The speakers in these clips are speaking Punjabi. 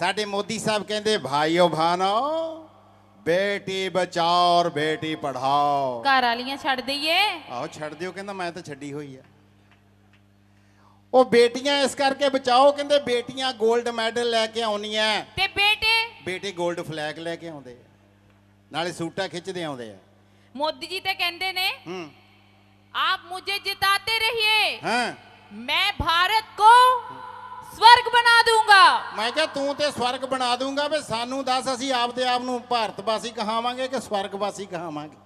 ਸਾਡੇ ਮੋਦੀ ਸਾਹਿਬ ਕਹਿੰਦੇ ਭਾਈਓ ਭਾਨੋ ਬੇਟੀ ਬਚਾਓ ਔਰ ਬੇਟੀ ਪੜ੍ਹਾਓ। ਘਰ ਵਾਲੀਆਂ ਛੱਡ ਦਈਏ। ਆਹੋ ਛੱਡ ਦਿਓ ਕਹਿੰਦਾ ਮੈਂ ਤਾਂ ਛੱਡੀ ਹੋਈ ਆ। ਉਹ ਬੇਟੀਆਂ ਇਸ ਕਰਕੇ ਬਚਾਓ ਕਹਿੰਦੇ ਬੇਟੀਆਂ 골ਡ ਮੈਡਲ ਲੈ ਕੇ ਆਉਣੀਆਂ। ਤੇ ਬੇਟੇ? ਬੇਟੇ 골ਡ ਫਲੈਗ ਲੈ ਕੇ ਆਉਂਦੇ ਆ। ਨਾਲੇ ਸੂਟਾ ਖਿੱਚਦੇ ਆਉਂਦੇ ਆ। ਮੋਦੀ ਜੀ ਤੇ ਕਹਿੰਦੇ ਨੇ ਹੂੰ। ਆਪ ਮੁਝੇ ਜਿਤਾਤੇ ਰਹੀਏ। ਹਾਂ। ਮੈਂ ਭਾਰਤ ਕੋ ਮੈਂ ਕਿਹਾ ਤੂੰ ਤੇ ਸਵਰਗ ਬਣਾ ਦੂੰਗਾ ਵੇ ਸਾਨੂੰ ਦੱਸ ਅਸੀਂ ਆਪਦੇ ਆਪ ਨੂੰ ਭਾਰਤਵਾਸੀ ਕਹਾਵਾਂਗੇ ਕਿ ਸਵਰਗਵਾਸੀ ਕਹਾਵਾਂਗੇ?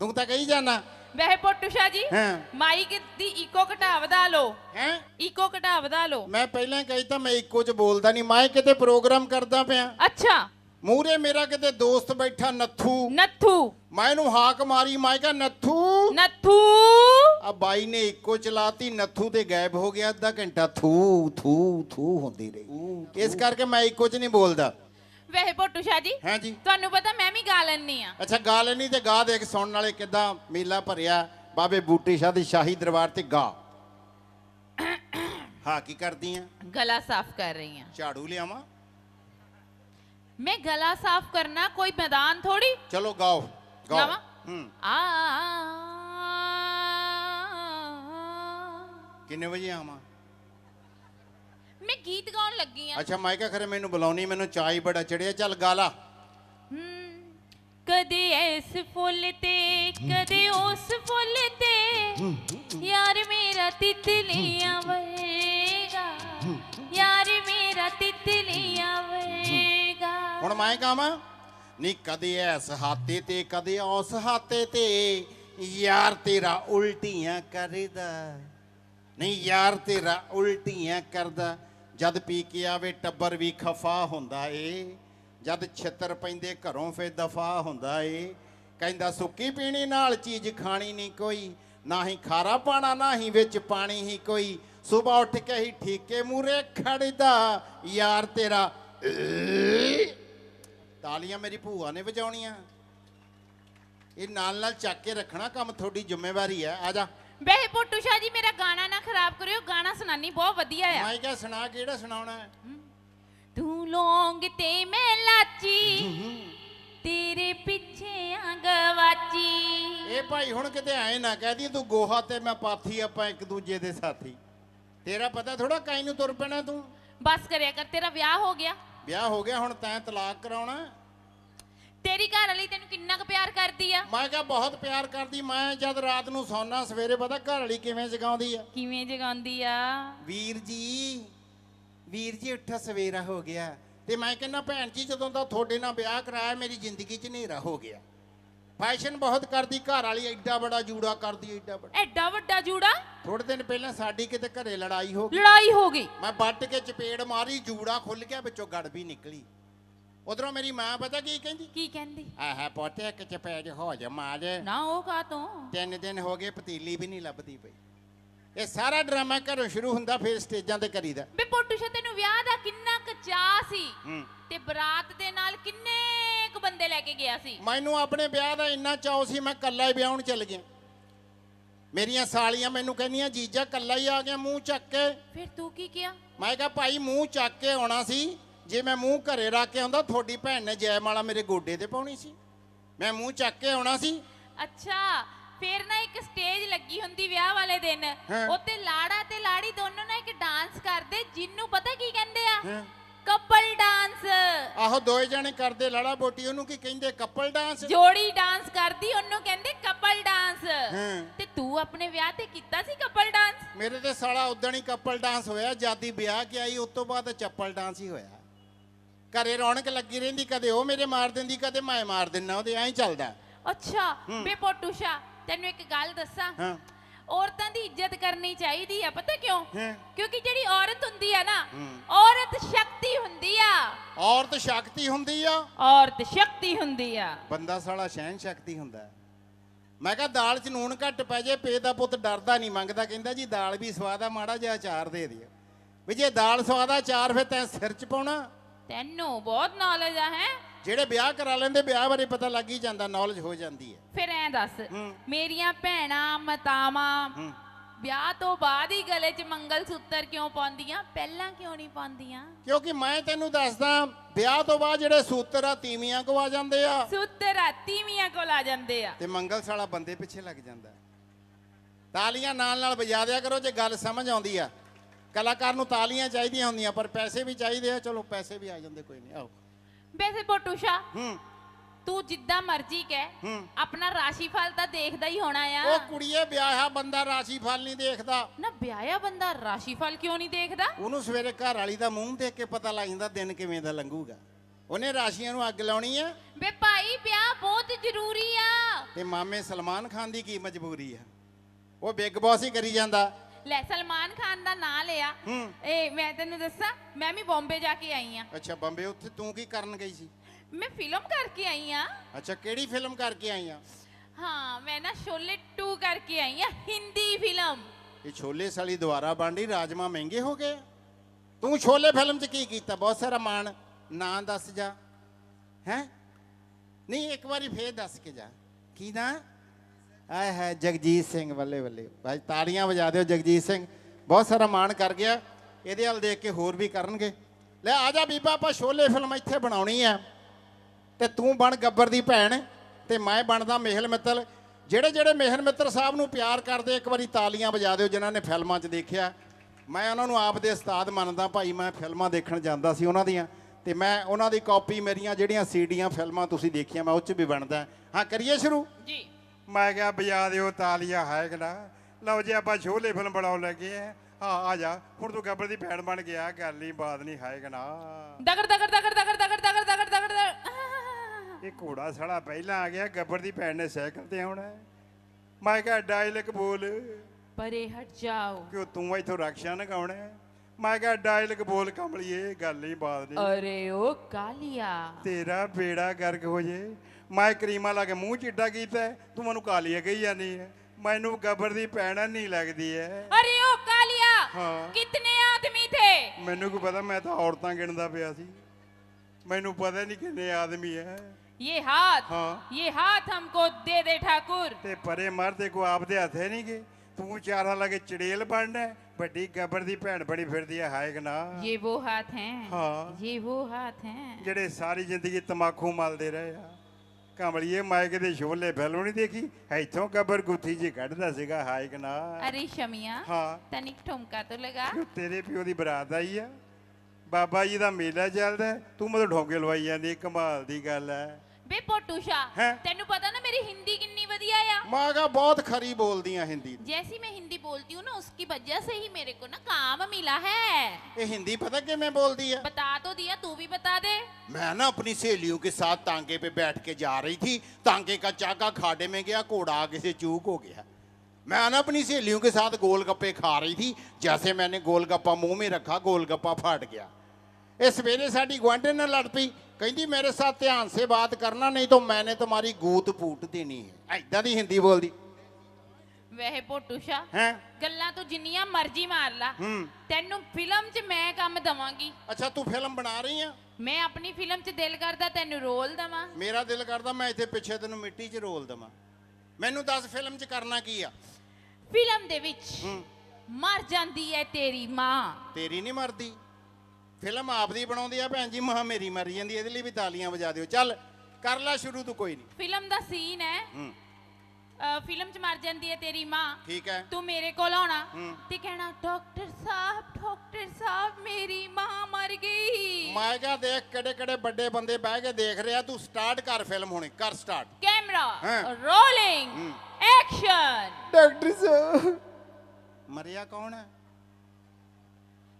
ਤੂੰ ਤਾਂ ਕਹੀ ਜਾਣਾ ਵੈਸੇ ਪੋਟੂ ਸ਼ਾਹ ਜੀ ਹਾਂ। ਮਾਈਕ ਦੀ ਇਕੋ ਘਟਾ ਵਧਾ ਲਓ ਹੈ? ਇਕੋ ਘਟਾ ਵਧਾ ਲਓ ਮੈਂ ਪਹਿਲਾਂ ਕਹੀ ਤਾਂ ਮੈਂ ਇੱਕੋ ਚ ਬੋਲਦਾ ਨਹੀਂ ਮੈਂ ਕਿਤੇ ਪ੍ਰੋਗਰਾਮ ਕਰਦਾ ਪਿਆ। ਅੱਛਾ। ਮੂਰੇ ਮੇਰਾ ਕਿਤੇ ਦੋਸਤ ਬੈਠਾ ਨੱਥੂ। ਨੱਥੂ। ਮੈਂ ਇਹਨੂੰ ਹਾਕ ਮਾਰੀ ਮੈਂ ਕਿਹਾ ਨੱਥੂ। ਨੱਥੂ। ਆ ਬਾਈ ਨੇ ਇੱਕੋ ਚਲਾਤੀ ਨੱਥੂ ਤੇ ਗਾਇਬ ਹੋ ਗਿਆ ਅੱਧਾ ਘੰਟਾ ਥੂ ਥੂ ਥੂ ਹੁੰਦੀ ਰਹੀ। ਇਸ ਕਰਕੇ ਮੈਂ ਇੱਕੋ ਚ ਨਹੀਂ ਬੋਲਦਾ। ਵੈਸੇ ਪੋਟੂ ਸ਼ਾਹ ਜੀ ਹਾਂ ਜੀ? ਤੁਹਾਨੂੰ ਪਤਾ ਮੈਂ ਵੀ ਗਾ ਲੈਣੀ ਆ ਅੱਛਾ ਗਾ ਲੈਣੀ ਤੇ ਗਾ ਦੇਖ ਸੁਣਨ ਵਾਲੇ ਕਿਦਾਂ ਮੇਲਾ ਭਰਿਆ। ਬਾਬੇ ਬੂਟੇ ਸ਼ਾਹ ਦੇ ਸ਼ਾਹੀ ਦਰਬਾਰ ਤੇ ਗਾ। ਹਾਂ ਕੀ ਕਰਦੀ ਆ? ਗਲਾ ਸਾਫ਼ ਕਰ ਰਹੀ ਆ ਝਾੜੂ ਲਿਆਵਾਂ? ਮੈਂ ਗਲਾ ਸਾਫ਼ ਕਰਨਾ ਕੋਈ ਮੈਦਾਨ ਥੋੜੀ ਚਲੋ ਗਾਓ ਗਾਓ ਗਾਵਾਂ? ਹੂੰ ਆ ਕਿੰਨੇ ਵਜੇ ਆਵਾਂ ਮੈਂ ਗੀਤ ਗਾਉਣ ਲੱਗੀ ਆ ਅੱਛਾ ਮੈਂ ਕਿਹਾ ਖਰੇ ਮੈਨੂੰ ਬੁਲਾਉਣੀ ਮੈਨੂੰ ਚਾਹ ਹੀ ਬੜਾ ਚੜਿਆ ਚੱਲ ਗਾ ਲਾ ਹਮ, ਕਦੇ ਐਸ ਫੁੱਲ ਤੇ ਕਦੇ ਉਸ ਫੁੱਲ ਤੇ ਯਾਰ ਮੇਰਾ ਤਿਤਲੀਆਂ ਵਰਗਾ ਹੁਣ ਮੈਂ ਕਹਾਂ, ਨੀ ਕਦੇ ਐਸ ਹਾਤੇ ਤੇ, ਕਦੇ ਉਸ ਹਾਤੇ ਤੇ। ਯਾਰ ਤੇਰਾ ਉਲਟੀਆਂ ਕਰਦਾ। ਨਹੀਂ ਯਾਰ ਤੇਰਾ ਉਲਟੀਆਂ ਕਰਦਾ। ਜਦ ਪੀ ਕੇ ਆਵੇ ਟੱਬਰ ਵੀ ਖਫਾ ਹੁੰਦਾ ਏ। ਜਦ ਛਿੱਤਰ ਪੈਂਦੇ ਘਰੋਂ ਫੇ ਦਫਾ ਹੁੰਦਾ ਏ। ਕਹਿੰਦਾ, ਸੁੱਕੀ ਪੀਣੀ ਨਾਲ ਚੀਜ਼ ਖਾਣੀ ਨਹੀਂ ਕੋਈ। ਨਾ ਹੀ ਖਾਰਾ ਪਾਣਾ, ਨਾ ਹੀ ਵਿੱਚ ਪਾਣੀ ਹੀ ਕੋਈ। ਸਵੇਰ ਉੱਠ ਕੇ ਹੀ ਠੀਕੇ ਮੂਰੇ ਖੜਦਾ। ਯਾਰ ਤੇਰਾ ਤਾਲੀਆਂ ਮੇਰੀ ਭੂਆ ਨੇ ਵਜਾਉਣੀਆਂ। ਇਹ ਨਾਲ ਨਾਲ ਚੱਕ ਕੇ ਰੱਖਣਾ ਕੰਮ ਤੁਹਾਡੀ ਜ਼ਿੰਮੇਵਾਰੀ ਹੈ। ਆ ਜਾ। ਬੇ ਪੋਟੂ ਸ਼ਾਹ ਜੀ ਮੇਰਾ ਗਾਣਾ ਨਾ ਖਰਾਬ ਕਰਿਓ। ਗਾਣਾ ਸੁਣਾਨੀ ਬਹੁਤ ਵਧੀਆ ਆ। ਮੈਂ ਕਿਹਾ ਸੁਣਾ ਕਿਹੜਾ ਸੁਣਾਉਣਾ? ਹੈ। ਤੂੰ ਲੌਂਗ ਤੇ ਮੈਂ ਲਾਚੀ ਤੇਰੇ ਪਿੱਛੇ ਆ ਗਵਾਚੀ ਇਹ ਭਾਈ ਹੁਣ ਕਿਤੇ ਆਏ ਨਾ ਕਹਦੀ ਤੂੰ ਗੋਹਾ ਤੇ ਮੈਂ ਪਾਥੀ ਆਪਾਂ ਇੱਕ ਦੂਜੇ ਦੇ ਸਾਥੀ। ਤੇਰਾ ਪਤਾ ਥੋੜਾ ਕਾਈ ਨੂੰ ਤੁਰ ਪੈਣਾ ਤੂੰ? ਬਸ ਕਰਿਆ ਕਰ ਤੇਰਾ ਵਿਆਹ ਹੋ ਗਿਆ। ਵਿਆਹ ਹੋ ਗਿਆ ਹੁਣ ਤੈਂ ਤਲਾਕ ਕਰਾਉਣਾ ਤੇਰੀ ਘਰ ਵਾਲੀ ਤੈਨੂੰ ਕਿੰਨਾ ਕੁ ਪਿਆਰ ਕਰਦੀ ਆ? ਮੈਂ ਕਿਹਾ ਬਹੁਤ ਪਿਆਰ ਕਰਦੀ ਮੈਂ ਜਦ ਰਾਤ ਨੂੰ ਸੌਣਾ ਸਵੇਰੇ ਪਤਾ ਘਰ ਵਾਲੀ ਕਿਵੇਂ ਜਗਾਉਂਦੀ ਆ? ਕਿਵੇਂ ਜਗਾਉਂਦੀ ਆ? ਵੀਰ ਜੀ ਵੀਰ ਜੀ ਉੱਠਾ ਸਵੇਰਾ ਹੋ ਗਿਆ। ਤੇ ਮੈਂ ਕਹਿੰਦਾ ਭੈਣ ਜੀ ਜਦੋਂ ਦਾ ਤੁਹਾਡੇ ਨਾਲ ਵਿਆਹ ਕਰਾਇਆ ਮੇਰੀ ਜ਼ਿੰਦਗੀ 'ਚ ਹਨੇਰਾ ਹੋ ਗਿਆ। ਫੈਸ਼ਨ ਬਹੁਤ ਕਰਦੀ ਘਰ ਵਾਲੀ ਐਡਾ ਬੜਾ ਜੂੜਾ ਕਰਦੀ ਐਡਾ ਬੜਾ। ਐਡਾ ਵੱਡਾ ਜੂੜਾ? ਥੋੜੇ ਦਿਨ ਪਹਿਲਾਂ ਸਾਡੀ ਕਿਤੇ ਘਰੇ ਲੜਾਈ ਹੋ ਗਈ। ਲੜਾਈ ਹੋ ਗਈ। ਮੈਂ ਵੱਟ ਕੇ ਚਪੇੜ ਮਾਰੀ ਜੂੜਾ ਖੁੱਲ ਗਿਆ ਵਿੱਚੋਂ ਗੜ ਵੀ ਨਿਕਲੀ। ਉਧਰੋਂ ਮੇਰੀ ਮਾਂ ਪਤਾ ਕੀ ਕਹਿੰਦੀ? ਕੀ ਕਹਿੰਦੀ? ਆਹ ਪੋਤੇ ਇੱਕ ਚਪੇੜ ਹੋ ਜਾ ਮਾਰ। ਨਾ ਉਹ ਕਾ ਤੋਂ? ਤਿੰਨ ਦਿਨ ਹੋ ਗਏ ਪਤੀਲੀ ਵੀ ਨਹੀਂ ਲੱਭਦੀ ਪਈ। ਇਹ ਸਾਰਾ ਡਰਾਮਾ ਘਰੋਂ ਸ਼ੁਰੂ ਹੁੰਦਾ ਫਿਰ ਸਟੇਜਾਂ ਤੇ ਕਰੀਦਾ। ਬੇ ਪੋਟੂ ਸ਼ਾ ਤੈਨੂੰ ਵਿਆਹ ਦਾ ਕਿੰਨਾ ਕੁ ਚਾਅ ਸੀ? ਹੂੰ। ਤੇ ਬਰਾਤ ਦੇ ਨਾਲ ਕਿੰਨੇ ਕੁ ਬੰਦੇ ਲੈ ਕੇ ਗਿਆ ਸੀ? ਮੈਨੂੰ ਆਪਣੇ ਵਿਆਹ ਦਾ ਇੰਨਾ ਚਾਅ ਸੀ ਮੈਂ ਕੱਲਾ ਹੀ ਵਿਆਹਣ ਚੱਲ ਗਿਆ। ਮੇਰੀਆਂ ਸਾਲੀਆਂ ਮੈਨੂੰ ਕਹਿੰਦੀਆਂ ਜੀਜਾ ਕੱਲਾ ਹੀ ਆ ਗਿਆ ਮੂੰਹ ਚੱਕ ਕੇ। ਫਿਰ ਤੂੰ ਕੀ ਕਿਹਾ? ਮੈਂ ਕਿਹਾ ਭਾਈ ਮੂੰਹ ਚੱਕ ਕੇ ਆਉਣਾ ਸੀ। ਜੇ ਮੈਂ ਮੂੰਹ ਘਰੇ ਰੱਖ ਕੇ ਆਉਂਦਾ ਤੁਹਾਡੀ ਭੈਣ ਨੇ ਜੈਮਾਲਾ ਮੇਰੇ ਗੋਡੇ ਤੇ ਪਾਉਣੀ ਸੀ। ਮੈਂ ਮੂੰਹ ਚੱਕ ਕੇ ਆਉਣਾ ਸੀ। ਅੱਛਾ ਫਿਰ ਨਾ ਇੱਕ ਸਟੇਜ ਲੱਗੀ ਹੁੰਦੀ ਵਿਆਹ ਵਾਲੇ ਦਿਨ। ਹਾਂ। ਉੱਤੇ ਲਾੜਾ ਤੇ ਲਾੜੀ ਦੋਨੋਂ ਨਾ ਇੱਕ ਡਾਂਸ ਕਰਦੇ ਜਿੰਨੂੰ ਪਤਾ ਕੀ ਕਹਿੰਦੇ ਆ? ਹਾਂ। ਕਪਲ ਡਾਂਸ ਆਹੋ ਦੋਏ ਜਣੇ ਕਰਦੇ ਲੜਾ ਬੋਟੀ ਉਹਨੂੰ ਕੀ ਕਹਿੰਦੇ ਕਪਲ ਡਾਂਸ ਜੋੜੀ ਡਾਂਸ ਕਰਦੀ ਉਹਨੂੰ ਕਹਿੰਦੇ ਕਪਲ ਡਾਂਸ। ਤੇ ਤੂੰ ਆਪਣੇ ਵਿਆਹ ਤੇ ਕੀਤਾ ਸੀ ਕਪਲ ਡਾਂਸ ਮੇਰੇ ਤੇ ਸਾਲਾ ਉਦਣ ਹੀ ਕਪਲ ਡਾਂਸ ਹੋਇਆ ਜਾਦੀ ਵਿਆਹ ਕੇ ਆਈ ਉਸ ਤੋਂ ਬਾਅਦ ਚੱਪਲ ਡਾਂਸ ਹੀ ਹੋਇਆ। ਘਰੇ ਰੌਣਕ ਲੱਗੀ ਰਹਿੰਦੀ ਕਦੇ ਉਹ ਮੇਰੇ ਮਾਰ ਦਿੰਦੀ ਕਦੇ ਮੈਂ ਮਾਰ ਦਿੰਨਾ ਉਹਦੇ ਐਂ ਹੀ ਚੱਲਦਾ। ਅੱਛਾ ਬੇ ਪੋਟੂਸ਼ਾ ਤੈਨੂੰ ਇੱਕ ਗੱਲ ਦੱਸਾਂ? ਹਾਂ। ਔਰਤਾਂ ਦੀ ਇੱਜ਼ਤ ਕਰਨੀ ਚਾਹੀਦੀ ਆ ਪਤਾ ਕਿਉਂ? ਹਾਂ। ਕਿਉਂਕਿ ਜਿਹੜੀ ਔਰਤ ਹੁੰਦੀ ਆ ਨਾ। ਔਰਤ ਸ਼ਕਤੀ ਹੁੰਦੀ ਆ। ਔਰਤ ਸ਼ਕਤੀ ਹੁੰਦੀ ਆ। ਔਰਤ ਸ਼ਕਤੀ ਹੁੰਦੀ ਆ। ਬੰਦਾ ਸਾਲਾ ਸਹਿਨ ਸ਼ਕਤੀ ਹੁੰਦਾ ਮੈਂ ਕਿਹਾ ਦਾਲ 'ਚ ਨੂਣ ਘੱਟ ਪੈ ਜੇ ਪੇ ਦਾ ਪੁੱਤ ਡਰਦਾ ਨਹੀਂ ਮੰਗਦਾ ਕਹਿੰਦਾ ਜੀ ਦਾਲ ਵੀ ਸਵਾਦ ਆ ਮਾੜਾ ਜਿਹਾ ਅਚਾਰ ਦੇ ਦਿਓ। ਵੀ ਜੇ ਦਾਲ ਸਵਾਦ ਆ ਅਚਾਰ ਫਿਰ ਤੈਂ ਸਿਰ 'ਚ ਪਾਉਣਾ। ਤੈਨੂੰ ਬਹੁਤ ਨੌਲੇਜ ਆ ਹੈ? ਜਿਹੜੇ ਵਿਆਹ ਕਰਾ ਲੈਂਦੇ ਵਿਆਹ ਬਾਰੇ ਪਤਾ ਲੱਗ ਹੀ ਜਾਂਦਾ ਨੌਲੇਜ ਹੋ ਜਾਂਦੀ ਹੈ। ਫਿਰ ਐ ਦੱਸ ਹੂੰ। ਮੇਰੀਆਂ ਭੈਣਾਂ ਮਤਾਵਾਂ ਹੂੰ। ਵਿਆਹ ਤੋਂ ਬਾਅਦ ਹੀ ਗਲੇ 'ਚ ਮੰਗਲ ਸੂਤਰ ਕਿਉਂ ਪਾਉਂਦੀਆਂ? ਪਹਿਲਾਂ ਕਿਉਂ ਨਹੀਂ ਪਾਉਂਦੀਆਂ? ਕਿਉਂਕਿ ਮੈਂ ਤੈਨੂੰ ਦੱਸਦਾ ਵਿਆਹ ਤੋਂ ਬਾਅਦ ਜਿਹੜੇ ਸੂਤਰ ਆ ਤੀਵੀਆਂ ਕੋ ਆ ਜਾਂਦੇ ਆ। ਸੂਤਰ ਰਾਤੀ ਮੀਆਂ ਕੋਲ ਆ ਜਾਂਦੇ ਆ। ਤੇ ਮੰਗਲ ਸਾਲਾ ਬੰਦੇ ਪਿੱਛੇ ਲੱਗ ਜਾਂਦਾ ਤਾਲੀਆਂ ਨਾਲ ਨਾਲ ਵਜਾ ਦਿਆ ਕਰੋ ਜੇ ਗੱਲ ਸਮਝ ਆਉਂਦੀ ਆ। ਕਲਾਕਾਰ ਨੂੰ ਤਾਲੀਆਂ ਚਾਹੀਦੀਆਂ ਹੁੰਦੀਆਂ ਪਰ ਪੈਸੇ ਵੀ ਚਾਹੀਦੇ ਆ। ਚਲੋ ਪੈਸੇ ਵੀ ਆ ਜਾਂਦੇ ਕੋਈ ਨਹੀਂ ਆਓ। ਵੈਸੇ ਪੋਟੂਸ਼ਾ ਹੂੰ। ਤੂੰ ਜਿੱਦਾਂ ਮਰਜ਼ੀ ਕਹਿ ਹੂੰ। ਆਪਣਾ ਰਾਸ਼ੀਫਲ ਤਾਂ ਦੇਖਦਾ ਹੀ ਹੋਣਾ ਆ। ਉਹ ਕੁੜੀਏ ਵਿਆਹਿਆ ਬੰਦਾ ਰਾਸ਼ੀ ਫਲ ਨਹੀਂ ਦੇਖਦਾ। ਨਾ ਵਿਆਹਿਆ ਬੰਦਾ ਰਾਸ਼ੀਫਲ ਕਿਉਂ ਨਹੀਂ ਦੇਖਦਾ? ਉਹਨੂੰ ਸਵੇਰੇ ਘਰ ਵਾਲੀ ਦਾ ਮੂੰਹ ਦੇਖ ਕੇ ਪਤਾ ਲੱਗ ਜਾਂਦਾ ਦਿਨ ਕਿਵੇਂ ਦਾ ਲੰਘੂਗਾ। ਉਹਨੇ ਰਾਸ਼ੀਆਂ ਨੂੰ ਅੱਗ ਲਾਉਣੀ ਆ। ਵੇ ਭਾਈ ਵਿਆਹ ਬਹੁਤ ਜ਼ਰੂਰੀ ਆ। ਤੇ ਮਾਮੇ ਸਲਮਾਨ ਖਾਨ ਦੀ ਕੀ ਮਜਬੂਰੀ ਆ? ਉਹ ਬਿਗ ਬੌਸ ਹੀ ਕਰੀ ਜਾਂਦਾ। ਲੈ ਸਲਮਾਨ ਖਾਨ ਦਾ ਨਾਂ ਲਿਆ। ਹੂੰ। ਏ ਮੈਂ ਤੈਨੂੰ ਦੱਸਾਂ ਮੈਂ ਵੀ ਬੰਬੇ ਜਾ ਕੇ ਆਈ ਆ। ਅੱਛਾ ਬੰਬੇ ਉੱਥੇ ਤੂੰ ਕੀ ਕਰਨ ਗਈ ਸੀ? ਮੈਂ ਫਿਲਮ ਕਰਕੇ ਆਈ ਆ। ਅੱਛਾ ਕਿਹੜੀ ਫਿਲਮ ਕਰਕੇ ਆਈ ਆ? ਹਾਂ ਮੈਂ ਨਾ ਸ਼ੋਲੇ 2 ਕਰਕੇ ਆਈ ਆ ਹਿੰਦੀ ਫਿਲਮ। ਇਹ ਛੋਲੇ ਸਾਲੀ ਦੁਆਰਾ ਬਾਂਡੀ ਰਾਜਮਾ ਮਹਿੰਗੇ ਹੋ ਗਏ? ਤੂੰ ਛੋਲੇ ਫਿਲਮ 'ਚ ਕੀ ਕੀਤਾ? ਬਹੁਤ ਸਾਰਾ ਮਾਣ ਨਾਂ ਦੱਸ ਜਾ। ਹੈ? ਨਹੀਂ ਇੱਕ ਵਾਰੀ ਫੇਰ ਦੱਸ ਕੇ ਜਾ। ਕੀ ਨਾਂ? ਆਏ ਹੈ ਜਗਜੀਤ ਸਿੰਘ ਬੱਲੇ ਬੱਲੇ ਭਾਈ, ਤਾੜੀਆਂ ਵਜਾ ਦਿਓ ਜਗਜੀਤ ਸਿੰਘ। ਬਹੁਤ ਸਾਰਾ ਮਾਣ ਕਰ ਗਿਆ। ਇਹਦੇ ਵੱਲ ਦੇਖ ਕੇ ਹੋਰ ਵੀ ਕਰਨਗੇ। ਲੈ, ਆ ਜਾ ਬੀਬਾ, ਆਪਾਂ ਛੋਲੇ ਫਿਲਮ ਇੱਥੇ ਬਣਾਉਣੀ ਆ ਤੇ ਤੂੰ ਬਣ ਗੱਬਰ ਦੀ ਭੈਣ, ਤੇ ਮੈਂ ਬਣਦਾ ਮਹਿਲ ਮਿੱਤਲ। ਜਿਹੜੇ ਜਿਹੜੇ ਮਹਿਲ ਮਿੱਤਰ ਸਾਹਿਬ ਨੂੰ ਪਿਆਰ ਕਰਦੇ, ਇੱਕ ਵਾਰੀ ਤਾਲੀਆਂ ਵਜਾ ਦਿਓ, ਜਿਨ੍ਹਾਂ ਨੇ ਫਿਲਮਾਂ 'ਚ ਦੇਖਿਆ। ਮੈਂ ਉਹਨਾਂ ਨੂੰ ਆਪ ਦੇ ਉਸਤਾਦ ਮੰਨਦਾ ਭਾਈ, ਮੈਂ ਫਿਲਮਾਂ ਦੇਖਣ ਜਾਂਦਾ ਸੀ ਉਹਨਾਂ ਦੀਆਂ। ਤੇ ਮੈਂ ਉਹਨਾਂ ਦੀ ਕਾਪੀ ਮੇਰੀਆਂ ਜਿਹੜੀਆਂ ਸੀਡੀਆਂ ਫਿਲਮਾਂ ਤੁਸੀਂ ਦੇਖੀਆਂ, ਮੈਂ ਉਹ 'ਚ ਵੀ ਬਣਦਾ। ਹਾਂ, ਕਰੀਏ ਸ਼ੁਰੂ? ਜੀ। ਮੈਂ ਕਿਹਾ ਵਜਾ ਦਿਓ ਤਾਲੀਆਂ ਹੈ ਕਿ ਨਾ। ਲਓ ਜੀ ਆਪਾਂ ਛੋਲੇ ਫਿਲਮ ਬਣਾਉਣ ਲੱਗੇ ਆ। ਆ ਆ ਜਾ। ਹੁਣ ਤੂੰ ਗੱਬਰ ਦੀ ਭੈਣ ਬਣ ਗਿਆ ਗੱਲ ਨਹੀਂ ਬਾਤ ਨਹੀਂ ਹੈ ਕਿ ਨਾ। ਦਗੜ ਦਗੜ ਦਗੜ ਦਗੜ ਦਗੜ ਦਗੜ ਦਗੜ ਦਗੜ। ਇਹ ਘੋੜਾ ਸੜਾ ਪਹਿਲਾਂ ਆ ਗਿਆ ਗੱਬਰ ਦੀ ਭੈਣ ਨੇ ਸਾਈਕਲ ਤੇ ਆਉਣਾ। ਹੈ। ਮੈਂ ਕਿਹਾ ਡਾਇਲੌਗ ਬੋਲ। ਪਰੇ ਹਟ ਜਾਓ। ਕਿ ਤੂੰ ਇੱਥੋਂ ਰਕਸ਼ਾ ਨਗਾਉਣਾ ਹੈ। ਮੈਂ ਕਿਹਾ ਡਾਇਲੌਗ ਬੋਲ ਕਮਲੀਏ ਗੱਲ ਨਹੀਂ ਬਾਤ ਨਹੀਂ। ਅਰੇ ਓ ਕਾਲੀਆ। ਤੇਰਾ ਬੇੜਾ ਗਰਕ ਹੋ ਜੇ। ਮੈਂ ਕਰੀਮਾ ਲਾ ਕੇ ਮੂੰਹ ਚਿੱਟਾ ਕੀਤਾ ਤੂੰ ਮੈਨੂੰ ਕਾਲੀਆ ਕਹੀ ਜਾਨੀ ਹੈ ਮੈਨੂੰ ਗੱਬਰ ਦੀ ਪੈਣਾ ਨਹੀਂ ਲੱਗਦੀ ਹੈ ਅਰੇ ਉਹ ਕਾਲੀਆ ਕਿੰਨੇ ਆਦਮੀ ਥੇ ਮੈਨੂੰ ਕੀ ਪਤਾ ਮੈਂ ਤਾਂ ਔਰਤਾਂ ਗਿਣਦਾ ਪਿਆ ਸੀ ਮੈਨੂੰ ਪਤਾ ਨਹੀਂ ਕਿੰਨੇ ਆਦਮੀ ਹੈ ये हाथ हाँ ये हाथ हमको दे दे ठाकुर ते परे मर ते को आप दे हथे नहीं गए तू चार हाल के चिड़ेल बनना बड़ी गबर दी भैन बड़ी फिर दी हाय ना ये वो हाथ हैं हाँ ये वो हाथ हैं जड़े सारी जिंदगी तमाकू मलते रहे ਕਮਲੀਏ ਮਾਇਕ ਦੇ ਸ਼ੋਲੇ ਫੈਲੋ ਨਹੀਂ ਦੇਖੀ। ਇੱਥੋਂ ਕਬਰ ਗੁੱਥੀ ਜੀ ਕੱਢਦਾ ਸੀਗਾ ਹਾਏ ਕਨਾ ਅਰੇ ਸ਼ਮੀਆਂ ਹਾਂ। ਤਨਿਕ ਠੁਮਕਾ ਤੋਂ ਲਗਾ। ਤੇਰੇ ਪਿਓ ਦੀ ਬਰਾਤ ਆਈ ਆ। ਬਾਬਾ ਜੀ ਦਾ ਮੇਲਾ ਚੱਲਦਾ ਤੂੰ ਮਤਲਬ ਢੋਂਗੇ ਲਵਾਈ ਜਾਂਦੀ ਕਮਾਲ ਦੀ ਗੱਲ ਹੈ। बे पोटूशा हैं? तेनू पता ना मेरी हिंदी कितनी वधिया आ ਮੈਂ ਕਿਹਾ ਬਹੁਤ ਖਰੀ ਬੋਲਦੀਆਂ ਹਿੰਦੀ जैसी मैं हिंदी बोलती हूँ ना उसकी वजह से ही मेरे को ना काम मिला है ਇਹ ਹਿੰਦੀ ਪਤਾ ਕਿਵੇਂ ਬੋਲਦੀ ਹੈ बता तो दिया तू भी बता दे मैं ना अपनी सहेलियों के साथ तांगे पे बैठ के जा रही थी तांगे का चाका खाडे में गया घोड़ा आगे से चूक हो गया मैं ना अपनी सहेलियों के साथ गोलगप्पे खा रही थी जैसे मैंने गोलगप्पा मुंह में रखा गोलगप्पा फट गया ਇਹ ਸਵੇਰੇ ਸਾਡੀ ਗੁਆਂਢਣ ਨਾਲ ਲੜ ਪਈ ਕਹਿੰਦੀ ਮੇਰੇ ਸਾਥ ਧਿਆਨ ਸੇ ਬਾਤ ਕਰਨਾ ਨਹੀਂ ਤਾਂ ਮੈਨੇ ਤੁਹਾਡੀ ਗੂਤ ਪੂਟ ਦੇਣੀ ਹੈ। ਐਦਾਂ ਦੀ ਹਿੰਦੀ ਬੋਲਦੀ। ਵੈਸੇ ਪੋਟੂਸ਼ਾ ਹੈ? ਗੱਲਾਂ ਤੂੰ ਜਿੰਨੀਆਂ ਮਰਜ਼ੀ ਮਾਰ ਲਾ। ਤੈਨੂੰ ਫਿਲਮ 'ਚ ਮੈਂ ਕੰਮ ਦਵਾਂਗੀ। ਅੱਛਾ ਤੂੰ ਫਿਲਮ ਬਣਾ ਰਹੀ ਆ? ਮੈਂ ਆਪਣੀ ਫਿਲਮ 'ਚ ਦਿਲ ਕਰਦਾ ਤੈਨੂੰ ਰੋਲ ਦਵਾਂ। ਮੇਰਾ ਦਿਲ ਕਰਦਾ ਮੈਂ ਇੱਥੇ ਪਿੱਛੇ ਤੈਨੂੰ ਮਿੱਟੀ 'ਚ ਰੋਲ ਦਵਾਂ। ਮੈਨੂੰ ਦੱਸ ਫਿਲਮ 'ਚ ਕਰਨਾ ਕੀ ਆ? ਫਿਲਮ ਦੇ ਵਿੱਚ ਮਰ ਜਾਂਦੀ ਹੈ ਤੇਰੀ ਮਾਂ। ਤੇਰੀ ਨਹੀਂ ਮਰਦੀ। ਫਿਲਮ ਆਪਦੀ ਬਣਾਉਂਦੀ ਆ ਭੈਣ ਜੀ ਮਹਾ ਮੇਰੀ ਮਰੀ ਜਾਂਦੀ ਇਹਦੇ ਲਈ ਵੀ ਤਾਲੀਆਂ ਵਜਾ ਦਿਓ। ਚੱਲ ਕਰ ਲੈ ਸ਼ੁਰੂ ਤੂੰ ਕੋਈ ਨਹੀਂ। ਫਿਲਮ ਦਾ ਸੀਨ ਹੈ। ਫਿਲਮ 'ਚ ਮਰ ਜਾਂਦੀ ਹੈ ਤੇਰੀ ਮਾਂ। ਠੀਕ ਹੈ। ਤੂੰ ਮੇਰੇ ਕੋਲ ਆਉਣਾ। ਹੂੰ। ਤੇ ਕਹਿਣਾ ਡਾਕਟਰ ਸਾਹਿਬ ਡਾਕਟਰ ਸਾਹਿਬ ਮੇਰੀ ਮਾਂ ਮਰ ਗਈ। ਮੈਂ ਕਿਹਾ ਦੇਖ ਕਿਹੜੇ ਕਿਹੜੇ ਵੱਡੇ ਬੰਦੇ ਬਹਿ ਕੇ ਦੇਖ ਰਿਹਾ ਤੂੰ ਸਟਾਰਟ ਕਰ ਫਿਲਮ ਹੁਣੇ ਕਰ ਸਟਾਰਟ ਕੈਮਰਾ ਹਾਂ। ਰੋਲਿੰਗ। ਐਕਸ਼ਨ ਡਾਕਟਰ ਸਾਹਿਬ। ਮਰਿਆ ਕੌਣ ਹੈ?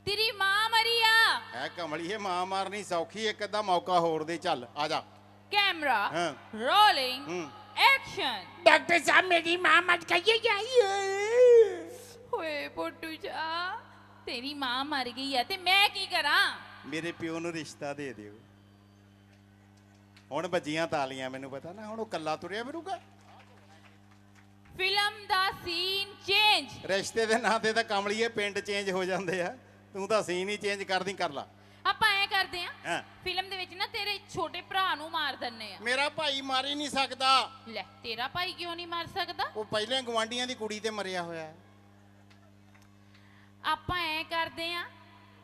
ਤੇਰੀ ਮਾਂ ਮਰੀ ਆ। ਹੈ ਕਮਲੀਏ ਮਾਂ ਮਾਰਨੀ ਸੌਖੀ ਇੱਕ ਅੱਧਾ ਮੌਕਾ ਹੋਰ ਦੇ ਚੱਲ ਆ ਜਾ। ਕੈਮਰਾ ਹਾਂ। ਰੋਲਿੰਗ ਹੂੰ। ਐਕਸ਼ਨ। ਡਾਕਟਰ ਸਾਹਿਬ ਮੇਰੀ ਮਾਂ ਮਰ ਗਈ ਓਏ ਪੋਟੂ ਜਾ ਤੇਰੀ ਮਾਂ ਮਰ ਗਈ ਆ ਤੇ ਮੈਂ ਕੀ ਕਰਾਂ? ਮੇਰੇ ਪਿਓ ਨੂੰ ਰਿਸ਼ਤਾ ਦੇ ਦਿਓ। ਹੁਣ ਵੱਜੀਆਂ ਤਾਲੀਆਂ ਮੈਨੂੰ ਪਤਾ ਨਾ ਹੁਣ ਉਹ ਕੱਲਾ ਤੁਰਿਆ ਫਿਰੂਗਾ। ਫਿਲਮ ਦਾ ਸੀਨ ਚੇਂਜ। ਰਿਸ਼ਤੇ ਦੇ ਨਾਂ ਤੇ ਤਾਂ ਕਮਲੀਏ ਪਿੰਡ ਚੇਂਜ ਹੋ ਜਾਂਦੇ ਆ। ਤੂੰ ਤਾਂ ਸੀਨ ਹੀ ਚੇਂਜ ਕਰਦੀ ਕਰ ਲਾ। ਆਪਾਂ ਐ ਕਰਦੇ ਆ ਹਾਂ। ਫਿਲਮ ਦੇ ਵਿੱਚ ਨਾ ਤੇਰੇ ਛੋਟੇ ਭਰਾ ਨੂੰ ਮਾਰ ਦਿੰਨੇ ਆ। ਮੇਰਾ ਭਾਈ ਮਾਰ ਹੀ ਨਹੀਂ ਸਕਦਾ। ਲੈ ਤੇਰਾ ਭਾਈ ਕਿਉਂ ਨਹੀਂ ਮਾਰ ਸਕਦਾ? ਉਹ ਪਹਿਲੇ ਗਵਾਂਡੀਆਂ ਦੀ ਕੁੜੀ ਤੇ ਮਰਿਆ ਹੋਇਆ ਹੈ। ਆਪਾਂ ਐ ਕਰਦੇ ਆ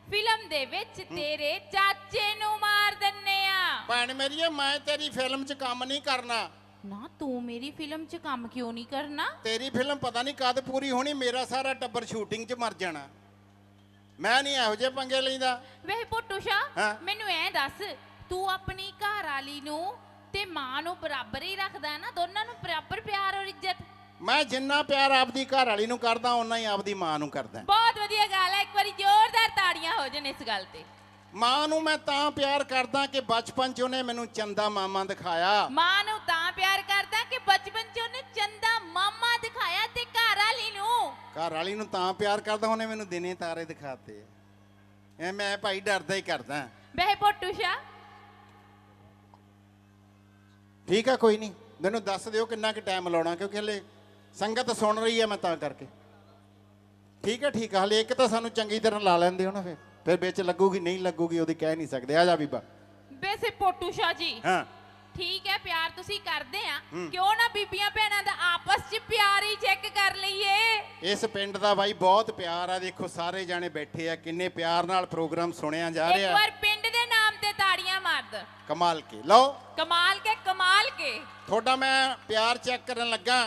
ਫਿਲਮ ਦੇ ਵਿੱਚ ਤੇਰੇ ਚਾਚੇ ਨੂੰ ਮਾਰ ਦਿੰਨੇ ਆ। ਭੈਣ ਮੇਰੀਏ ਮੈਂ ਤੇਰੀ ਫਿਲਮ 'ਚ ਕੰਮ ਨਹੀਂ ਕਰਨਾ। ਨਾ ਤੂੰ ਮੇਰੀ ਫਿਲਮ 'ਚ ਕੰਮ ਕਿਉਂ ਨਹੀਂ ਕਰਨਾ? ਤੇਰੀ ਫਿਲਮ ਪਤਾ ਨਹੀਂ ਕਦ ਪੂਰੀ ਹੋਣੀ ਮੇਰਾ ਸਾਰਾ ਟੱਬਰ ਸ਼ੂਟਿੰਗ 'ਚ ਮਰ ਜਾਣਾ। ਮੈਂ ਨਹੀਂ ਇਹੋ ਜਿਹੇ ਪੰਗੇ ਲੈਂਦਾ। ਵੇ ਪੋਟੂ ਹਾਂ। ਸ਼ਾ ਮੈਨੂੰ ਐ ਦੱਸ ਤੂੰ ਆਪਣੀ ਘਰ ਵਾਲੀ ਨੂੰ ਤੇ ਮਾਂ ਨੂੰ ਬਰਾਬਰ ਹੀ ਰੱਖਦਾ ਨਾ ਦੋਨਾਂ ਨੂੰ ਬਰਾਬਰ ਪਿਆਰ ਔਰ ਇੱਜ਼ਤ। ਮੈਂ ਜਿੰਨਾ ਪਿਆਰ ਆਪਦੀ ਘਰ ਵਾਲੀ ਨੂੰ ਕਰਦਾ ਓਨਾ ਹੀ ਆਪਦੀ ਮਾਂ ਨੂੰ ਕਰਦਾ। ਬਹੁਤ ਵਧੀਆ ਗੱਲ ਹੈ ਇੱਕ ਵਾਰੀ ਜ਼ੋਰਦਾਰ ਤਾੜੀਆਂ ਹੋ ਜਾਣ ਇਸ ਗੱਲ ਤੇ। ਮਾਂ ਨੂੰ ਮੈਂ ਤਾਂ ਪਿਆਰ ਕਰਦਾ ਕਿ ਬਚਪਨ 'ਚ ਉਹਨੇ ਮੈਨੂੰ ਚੰਦਾ ਮਾਮਾ ਦਿਖਾਇਆ। ਮਾਂ ਨੂੰ ਘਰ ਵਾਲੀ ਨੂੰ ਤਾਂ ਪਿਆਰ ਕਰਦਾ ਉਹਨੇ ਮੈਨੂੰ ਦਿਨੇ ਤਾਰੇ ਦਿਖਾਤੇ। ਐ ਮੈਂ ਭਾਈ ਡਰਦਾ ਹੀ ਕਰਦਾ। ਵੇ ਪੋਟੂ ਸ਼ਾ। ਠੀਕ ਆ ਕੋਈ ਨਹੀਂ। ਮੈਨੂੰ ਦੱਸ ਦਿਓ ਕਿੰਨਾ ਕੁ ਟਾਈਮ ਲਾਉਣਾ ਕਿਉਂਕਿ ਹਲੇ ਸੰਗਤ ਸੁਣ ਰਹੀ ਹੈ ਮੈਂ ਤਾਂ ਕਰਕੇ। ਠੀਕ ਹੈ ਠੀਕ ਆ। ਹਲੇ ਇੱਕ ਤਾਂ ਸਾਨੂੰ ਚੰਗੀ ਤਰ੍ਹਾਂ ਲਾ ਲੈਂਦੇ ਹੋ ਨਾ ਫਿਰ। ਫਿਰ ਵਿੱਚ ਲੱਗੂਗੀ ਨਹੀਂ ਲੱਗੂਗੀ ਉਹਦੀ ਕਹਿ ਨਹੀਂ ਸਕਦੇ। ਆ ਜਾ ਬੀਬਾ। ਵੈਸੇ ਪੋਟੂ ਸ਼ਾ ਜੀ। ਹਾਂ। ਠੀਕ ਹੈ ਪਿਆਰ ਤੁਸੀਂ ਕਰਦੇ ਆ। ਕਿਉਂ ਨਾ ਬੀਬੀਆਂ ਭੈਣਾਂ ਦਾ ਆਪਸ 'ਚ ਪਿਆਰ ਹੀ ਚੈੱਕ ਕਰ ਲਈਏ? ਇਸ ਪਿੰਡ ਦਾ ਬਾਈ ਬਹੁਤ ਪਿਆਰ ਆ ਦੇਖੋ ਸਾਰੇ ਜਾਣੇ ਬੈਠੇ ਆ ਕਿੰਨੇ ਪਿਆਰ ਨਾਲ ਪ੍ਰੋਗਰਾਮ ਸੁਣਿਆ ਜਾ ਇੱਕ ਰਿਹਾ ਵਾਰ ਪਿੰਡ ਦੇ ਨਾਮ ਤੇ ਤਾੜੀਆਂ ਮਾਰ ਦ। ਕਮਾਲ ਕੇ ਲਓ। ਕਮਾਲ ਕੇ ਕਮਾਲ ਕੇ। ਤੁਹਾਡਾ ਮੈਂ ਪਿਆਰ ਚੈੱਕ ਕਰਨ ਲੱਗਾ।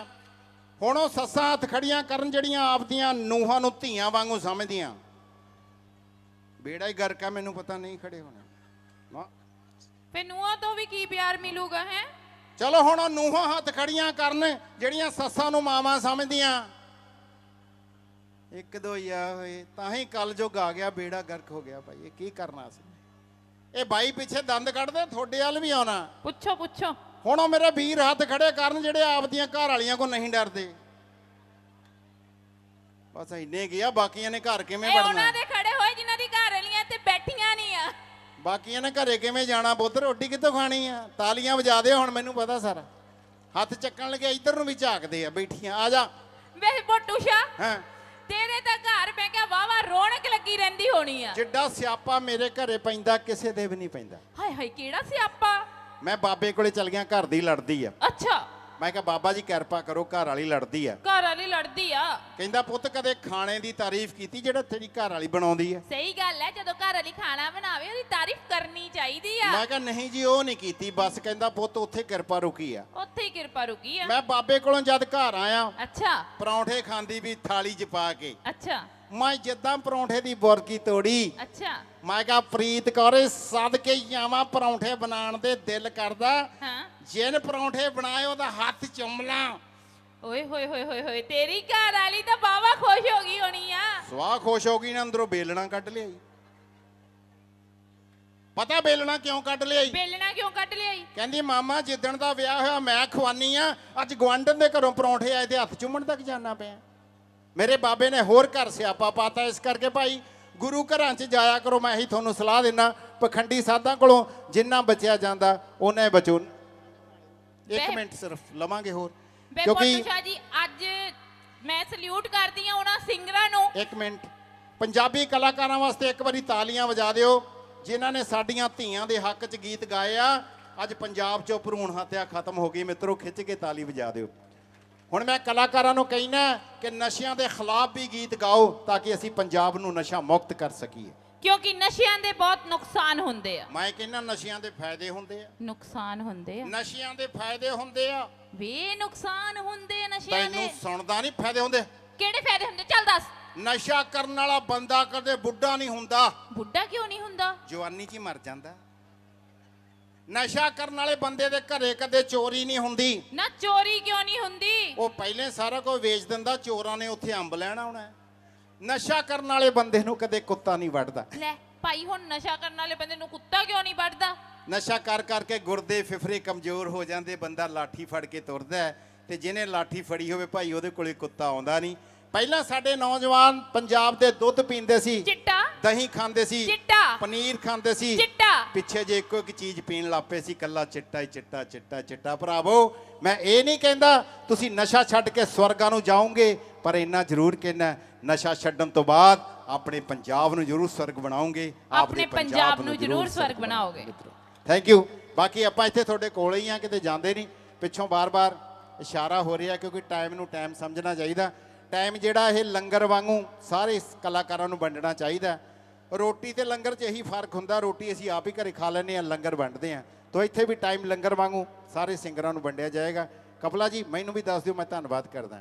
ਹੁਣ ਉਹ ਸੱਸਾਂ ਹੱਥ ਖੜੀਆਂ ਕਰਨ ਜਿਹੜੀਆਂ ਆਪਦੀਆਂ ਨੂਹਾਂ ਨੂੰ ਧੀਆਂ ਵਾਂਗੂ ਸਮਝਦੀਆਂ। ਬੇੜਾ ਹੀ ਗਰਕਾ ਮੈਨੂੰ ਪਤਾ ਨਹੀਂ ਖੜੇ ਹੋਣਾ। ਫੇ ਨੂੰਹਾਂ ਤੋਂ ਵੀ ਕੀ ਪਿਆਰ ਮਿਲੂਗਾ ਹੈ? ਚਲੋ ਹੁਣ ਉਹ ਨੂਹਾਂ ਹੱਥ ਖੜੀਆਂ ਕਰਨ ਜਿਹੜੀਆਂ ਸੱਸਾਂ ਨੂੰ ਮਾਵਾਂ ਸਮਝਦੀਆਂ। ਇੱਕ ਦੋ ਆ ਹੋਏ ਤਾਂ ਹੀ ਕੱਲ ਜੋ ਗਾ ਗਿਆ ਬੇੜਾ ਗਰਕ ਹੋ ਗਿਆ ਭਾਈ ਇਹ ਕੀ ਕਰਨਾ ਸੀ ਇਹ ਬਾਈ ਪਿੱਛੇ ਦੰਦ ਕੱਢਦੇ ਤੁਹਾਡੇ ਵੱਲ ਵੀ ਆਉਣਾ। ਪੁੱਛੋ ਪੁੱਛੋ। ਹੁਣ ਉਹ ਮੇਰੇ ਵੀਰ ਹੱਥ ਖੜੇ ਕਰਨ ਜਿਹੜੇ ਆਪਦੀਆਂ ਘਰ ਵਾਲੀਆਂ ਕੋ ਨਹੀਂ ਡਰਦੇ। ਬਸ ਇੰਨੇ ਗਿਆ ਬਾਕੀਆਂ ਨੇ ਘਰ ਕਿਵੇਂ ਇਹ ਵੜਨਾ? ਉਹਨਾਂ ਦੇ ਖੜੇ ਹੋਏ ਜਿਨ੍ਹਾਂ ਦੀ ਘਰ ਵਾਲੀਆਂ ਤੇ ਬੈਠੀਆਂ ਨਹੀਂ ਆ। ਬਾਕੀਆਂ ਨੇ ਘਰੇ ਕਿਵੇਂ ਜਾਣਾ? ਪੁੱਤ ਰੋਟੀ ਕਿੱਥੋਂ ਖਾਣੀ ਆ? ਤਾਲੀਆਂ ਵਜਾ ਦੇ ਹੁਣ ਮੈਨੂੰ ਪਤਾ ਸਾਰਾ। ਹੱਥ ਚੱਕਣ ਲੱਗੇ ਇੱਧਰ ਨੂੰ ਵੀ ਝਾਕਦੇ ਆ ਬੈਠੀਆਂ। ਆ ਜਾ। ਵੇ ਪੋਟੂ ਸ਼ਾ ਹਾਂ? ਤੇਰੇ ਤਾਂ ਘਰ ਮੈਂ ਕਿਹਾ ਵਾਵਾ ਰੌਣਕ ਲੱਗੀ ਰਹਿੰਦੀ ਹੋਣੀ ਆ। ਜਿੱਡਾ ਸਿਆਪਾ ਮੇਰੇ ਘਰੇ ਪੈਂਦਾ ਕਿਸੇ ਦੇ ਵੀ ਨਹੀਂ ਪੈਂਦਾ। ਹਾਏ ਹਾਏ ਕਿਹੜਾ ਸਿਆਪਾ? ਮੈਂ ਬਾਬੇ ਕੋਲੇ ਚਲ ਗਿਆ ਘਰ ਦੀ ਲੜਦੀ ਆ। ਅੱਛਾ। ਮੈਂ ਕਿਹਾ ਬਾਬਾ ਜੀ ਕਿਰਪਾ ਕਰੋ ਘਰ ਵਾਲੀ ਲੜਦੀ ਆ। ਘਰ ਲੜਦੀ ਆ। ਕਹਿੰਦਾ ਪੁੱਤ ਕਦੇ ਖਾਣੇ ਦੀ ਤਾਰੀਫ ਕੀਤੀ ਜਿਹੜਾ ਤੇਰੀ ਘਰ ਵਾਲੀ ਬਣਾਉਂਦੀ ਆ? ਸਹੀ ਗੱਲ ਹੈ ਜਦੋਂ ਘਰ ਵਾਲੀ ਖਾਣਾ ਬਣਾਵੇ ਉਹਦੀ ਤਾਰੀਫ ਕਰਨੀ ਚਾਹੀਦੀ ਆ। ਮੈਂ ਕਿਹਾ ਨਹੀਂ ਜੀ ਉਹ ਨਹੀਂ ਕੀਤੀ। ਬਸ ਕਹਿੰਦਾ ਪੁੱਤ ਉੱਥੇ ਕਿਰਪਾ ਰੁਕੀ ਆ। ਉੱਥੇ ਹੀ ਕਿਰਪਾ ਰੁਕੀ ਆ। ਮੈਂ ਬਾਬੇ ਕੋਲੋਂ ਜਦ ਘਰ ਆਇਆ ਅੱਛਾ। ਪਰੌਂਠੇ ਖਾਂਦੀ ਵੀ ਥਾਲੀ 'ਚ ਪਾ ਕੇ। ਅੱਛਾ। ਮੈਂ ਜਿੱਦਾਂ ਪਰੌਂਠੇ ਦੀ ਬੁਰਕੀ ਤੋੜੀ ਅੱਛਾ। ਮੈਂ ਕਿਹਾ ਪ੍ਰੀਤ ਕੌਰੇ ਸਦ ਕੇ ਜਾਵਾਂ ਪਰੌਂਠੇ ਬਣਾਉਣ ਦੇ ਦਿਲ ਕਰਦਾ। ਹਾਂ। ਜਿਨ ਪਰੌਂਠੇ ਬਣਾਏ ਉਹਦਾ ਹੱਥ ਚੁੰਮ ਲਾਂ ਓਏ ਹੋਏ ਹੋਏ ਹੋਏ ਹੋਏ ਤੇਰੀ ਘਰ ਵਾਲੀ ਤਾਂ ਬਾਵਾ ਖੁਸ਼ ਹੋ ਗਈ ਹੋਣੀ ਆ। ਸਵਾਹ ਖੁਸ਼ ਹੋ ਗਈ ਨਾ ਅੰਦਰੋਂ ਬੇਲਣਾ ਕੱਢ ਲਿਆਈ। ਪਤਾ ਬੇਲਣਾ ਕਿਉਂ ਕੱਢ ਲਿਆਈ? ਬੇਲਣਾ ਕਿਉਂ ਕੱਢ ਲਿਆਈ? ਕਹਿੰਦੀ ਮਾਮਾ ਜਿੱਦਣ ਦਾ ਵਿਆਹ ਹੋਇਆ ਮੈਂ ਖਵਾਨੀ ਆ ਅੱਜ ਗਵਾਂਢਣ ਦੇ ਘਰੋਂ ਪਰੌਂਠੇ ਆਏ ਤੇ ਹੱਥ ਚੁੰਮਣ ਤੱਕ ਜਾਣਾ ਪਿਆ। ਮੇਰੇ ਬਾਬੇ ਨੇ ਹੋਰ ਘਰ ਸਿਆਪਾ ਪਾਤਾ ਇਸ ਕਰਕੇ ਭਾਈ ਗੁਰੂ ਘਰਾਂ 'ਚ ਜਾਇਆ ਕਰੋ ਮੈਂ ਇਹੀ ਤੁਹਾਨੂੰ ਸਲਾਹ ਦਿੰਦਾ ਪਖੰਡੀ ਸਾਧਾਂ ਕੋਲੋਂ ਜਿੰਨਾ ਬਚਿਆ ਜਾਂਦਾ ਉਹਨਾਂ ਬਚੋ। ਇੱਕ ਮਿੰਟ ਸਿਰਫ ਲਵਾਂਗੇ ਹੋਰ। ਕਿਉਂਕਿ ਪੋਟੂ ਸ਼ਾਹ ਜੀ ਅੱਜ ਮੈਂ ਸਲੂਟ ਕਰਦੀ ਆ ਉਹਨਾਂ ਸਿੰਗਰਾਂ ਨੂੰ। ਇੱਕ ਮਿੰਟ। ਪੰਜਾਬੀ ਕਲਾਕਾਰਾਂ ਵਾਸਤੇ ਇੱਕ ਵਾਰੀ ਤਾਲੀਆਂ ਵਜਾ ਦਿਓ ਜਿਨ੍ਹਾਂ ਨੇ ਸਾਡੀਆਂ ਧੀਆਂ ਦੇ ਹੱਕ 'ਚ ਗੀਤ ਗਾਏ ਆ। ਅੱਜ ਪੰਜਾਬ 'ਚੋਂ ਭਰੂਣ ਹੱਤਿਆ ਖਤਮ ਹੋ ਗਈ ਮਿੱਤਰੋ ਖਿੱਚ ਕੇ ਤਾਲੀ ਵਜਾ ਦਿਓ। ਹੁਣ ਮੈਂ ਕਲਾਕਾਰਾਂ ਨੂੰ ਕਹਿਣਾ ਕਿ ਨਸ਼ਿਆਂ ਦੇ ਖਿਲਾਫ ਵੀ ਗੀਤ ਗਾਓ ਤਾਂ ਕਿ ਅਸੀਂ ਪੰਜਾਬ ਨੂੰ ਨਸ਼ਾ ਮੁਕਤ ਕਰ ਸਕੀਏ। ਕਿਉਂਕਿ ਨਸ਼ਿਆਂ ਦੇ ਬਹੁਤ ਨੁਕਸਾਨ ਹੁੰਦੇ ਆ। ਮੈਂ ਕਹਿੰਦਾ ਨਸ਼ਿਆਂ ਦੇ ਫਾਇਦੇ ਹੁੰਦੇ ਆ। ਨੁਕਸਾਨ ਹੁੰਦੇ ਆ। ਨਸ਼ਿਆਂ ਦੇ ਫਾਇਦੇ ਹੁੰਦੇ ਆ। ਵੇ ਨੁਕਸਾਨ ਹੁੰਦੇ ਆ ਨਸ਼ਿਆਂ ਤੈਨੂੰ ਦੇ ਸੁਣਦਾ ਨਹੀਂ ਫਾਇਦੇ ਹੁੰਦੇ? ਕਿਹੜੇ ਫਾਇਦੇ ਹੁੰਦੇ? ਚੱਲ ਦੱਸ। ਨਸ਼ਾ ਕਰਨ ਵਾਲਾ ਬੰਦਾ ਕਦੇ ਬੁੱਢਾ ਨਹੀਂ ਹੁੰਦਾ। ਬੁੱਢਾ ਕਿਉਂ ਨਹੀਂ ਹੁੰਦਾ? ਜਵਾਨੀ 'ਚ ਹੀ ਮਰ ਜਾਂਦਾ। ਨਸ਼ਾ ਕਰਨ ਵਾਲੇ ਬੰਦੇ ਦੇ ਘਰੇ ਕਦੇ ਚੋਰੀ ਨਹੀਂ ਹੁੰਦੀ। ਨਾ ਚੋਰੀ ਕਿਉਂ ਨਹੀਂ ਹੁੰਦੀ? ਉਹ ਪਹਿਲੇ ਸਾਰਾ ਕੁਝ ਵੇਚ ਦਿੰਦਾ ਚੋਰਾਂ ਨੇ ਉੱਥੇ ਅੰਬ ਲੈਣ ਆਉਣਾ। ਹੈ। ਨਸ਼ਾ ਕਰਨ ਵਾਲੇ ਬੰਦੇ ਨੂੰ ਕਦੇ ਕੁੱਤਾ ਨਹੀਂ ਵੱਢਦਾ। ਲੈ ਭਾਈ ਹੁਣ ਨਸ਼ਾ ਕਰਨ ਵਾਲੇ ਬੰਦੇ ਨੂੰ ਕੁੱਤਾ ਕਿਉਂ ਨਹੀਂ ਵੱਢਦਾ? ਨਸ਼ਾ ਕਰ ਕਰਕੇ ਗੁਰਦੇ ਫਿਫਰੇ ਕਮਜ਼ੋਰ ਹੋ ਜਾਂਦੇ ਬੰਦਾ ਲਾਠੀ ਫੜ ਕੇ ਤੁਰਦਾ ਤੇ ਜਿਹਨੇ ਲਾਠੀ ਫੜੀ ਹੋਵੇ ਭਾਈ ਉਹਦੇ ਕੋਲੇ ਕੁੱਤਾ ਆਉਂਦਾ ਨਹੀਂ। ਪਹਿਲਾਂ ਸਾਡੇ ਨੌਜਵਾਨ ਪੰਜਾਬ ਦੇ ਦੁੱਧ ਪੀਂਦੇ ਸੀ ਚਿੱਟਾ ਦਹੀਂ ਖਾਂਦੇ ਸੀ ਚਿੱਟਾ ਪਨੀਰ ਖਾਂਦੇ ਸੀ ਚਿੱਟਾ। ਪਿੱਛੇ ਜੇ ਇੱਕੋ ਇੱਕ ਚੀਜ਼ ਪੀਣ ਲੱਪੇ ਸੀ ਕੱਲਾ ਚਿੱਟਾ ਹੀ ਚਿੱਟਾ ਚਿੱਟਾ ਚਿੱਟਾ। ਭਰਾਵੋ ਮੈਂ ਇਹ ਨਹੀਂ ਕਹਿੰਦਾ ਤੁਸੀਂ ਨਸ਼ਾ ਛੱਡ ਕੇ ਸਵਰਗਾਂ ਨੂੰ ਜਾਓਗੇ ਪਰ ਇੰਨਾ ਜ਼ਰੂਰ ਕਹਿਣਾ ਨਸ਼ਾ ਛੱਡਣ ਤੋਂ ਬਾਅਦ ਆਪਣੇ ਪੰਜਾਬ ਨੂੰ ਜ਼ਰੂਰ ਸਵਰਗ ਬਣਾਓਗੇ ਆਪਣੇ ਪੰਜਾਬ ਨੂੰ ਜ਼ਰੂਰ ਸਵਰਗ ਬਣਾਓਗੇ। ਥੈਂਕ ਯੂ ਬਾਕੀ ਆਪਾਂ ਇੱਥੇ ਤੁਹਾਡੇ ਕੋਲ ਹੀ ਆ ਕਿਤੇ ਜਾਂਦੇ ਨਹੀਂ। ਪਿੱਛੋਂ ਬਾਰ-ਬਾਰ ਇਸ਼ਾਰਾ ਹੋ ਰਿਹਾ ਕਿਉਂਕਿ ਟਾਈਮ ਨੂੰ ਟਾਈਮ ਸਮਝਣਾ ਚਾਹੀਦਾ। ਟਾਈਮ ਜਿਹੜਾ ਇਹ ਲੰਗਰ ਵਾਂਗੂ ਸਾਰੇ ਕਲਾਕਾਰਾਂ ਨੂੰ ਵੰਡਣਾ ਚਾਹੀਦਾ ਰੋਟੀ ਤੇ ਲੰਗਰ 'ਚ ਇਹੀ ਫ਼ਰਕ ਹੁੰਦਾ, ਰੋਟੀ ਅਸੀਂ ਆਪ ਹੀ ਘਰੇ ਖਾ ਲੈਂਦੇ ਆ ਲੰਗਰ ਵੰਡਦੇ ਆ ਤਾਂ ਇੱਥੇ ਵੀ ਟਾਈਮ ਲੰਗਰ ਵਾਂਗੂ ਸਾਰੇ ਸਿੰਗਰਾਂ ਨੂੰ ਵੰਡਿਆ ਜਾਏਗਾ। ਕਪਲਾ ਜੀ, ਮੈਨੂੰ ਵੀ ਦੱਸ ਦਿਓ, ਮੈਂ ਧੰਨਵਾਦ ਕਰਦਾ।